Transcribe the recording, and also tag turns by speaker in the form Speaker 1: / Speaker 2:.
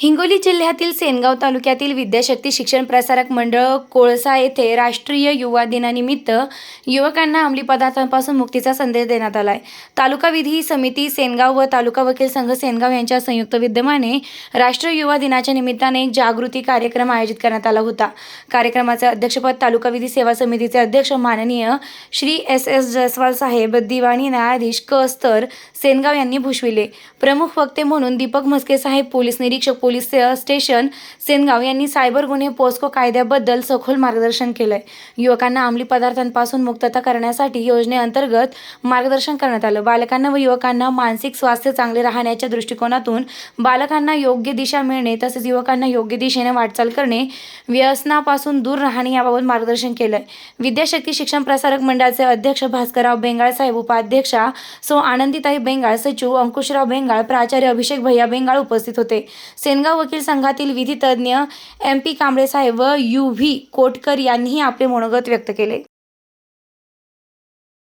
Speaker 1: हिंगोली जिल्ह्यातील सेनगाव तालुक्यातील विद्याशक्ती शिक्षण प्रसारक मंडळ कोळसा येथे राष्ट्रीय युवा दिनानिमित्त युवकांना अंमली पदार्थांपासून मुक्तीचा संदेश देण्यात आलाय. तालुका विधी समिती सेनगाव व तालुका वकील संघ सेनगाव यांच्या संयुक्त विद्यमाने राष्ट्रीय युवा दिनाच्या निमित्ताने एक जागृती कार्यक्रम आयोजित करण्यात आला होता. कार्यक्रमाचे अध्यक्षपद तालुका विधी सेवा समितीचे अध्यक्ष माननीय श्री एस एस जयस्वाल साहेब दिवाणी न्यायाधीश क. स्तर सेनगाव यांनी भूषविले. प्रमुख वक्ते म्हणून दीपक म्हस्के साहेब पोलीस निरीक्षक पोलीस स्टेशन सेनगाव यांनी सायबर गुन्हे पोस्को कायद्याबद्दल सखोल मार्गदर्शन केलंय. युवकांना अंमली पदार्थांपासून मुक्तता करण्यासाठी योजनेअंतर्गत मार्गदर्शन करण्यात आलं. बालकांना व युवकांना मानसिक स्वास्थ्य चांगले राहण्याच्या दृष्टिकोनातून बालकांना योग्य दिशा मिळणे तसेच युवकांना योग्य दिशेने वाटचाल करणे व्यसनापासून दूर राहणे याबाबत मार्गदर्शन केलंय. विद्याशक्ती शिक्षण प्रसारक मंडळाचे अध्यक्ष भास्करराव बेंगाळ साहेब उपाध्यक्षा सो आनंदीताई बेंगाळ सचिव अंकुशराव बेंगाळ प्राचार्य अभिषेक भैया बेंगाळ उपस्थित होते. सेनगाव वकील संघातील विधी तज्ज्ञ एम पी कांबळेसाहेब व यू व्ही कोटकर यांनीही आपले मनोगत व्यक्त केले.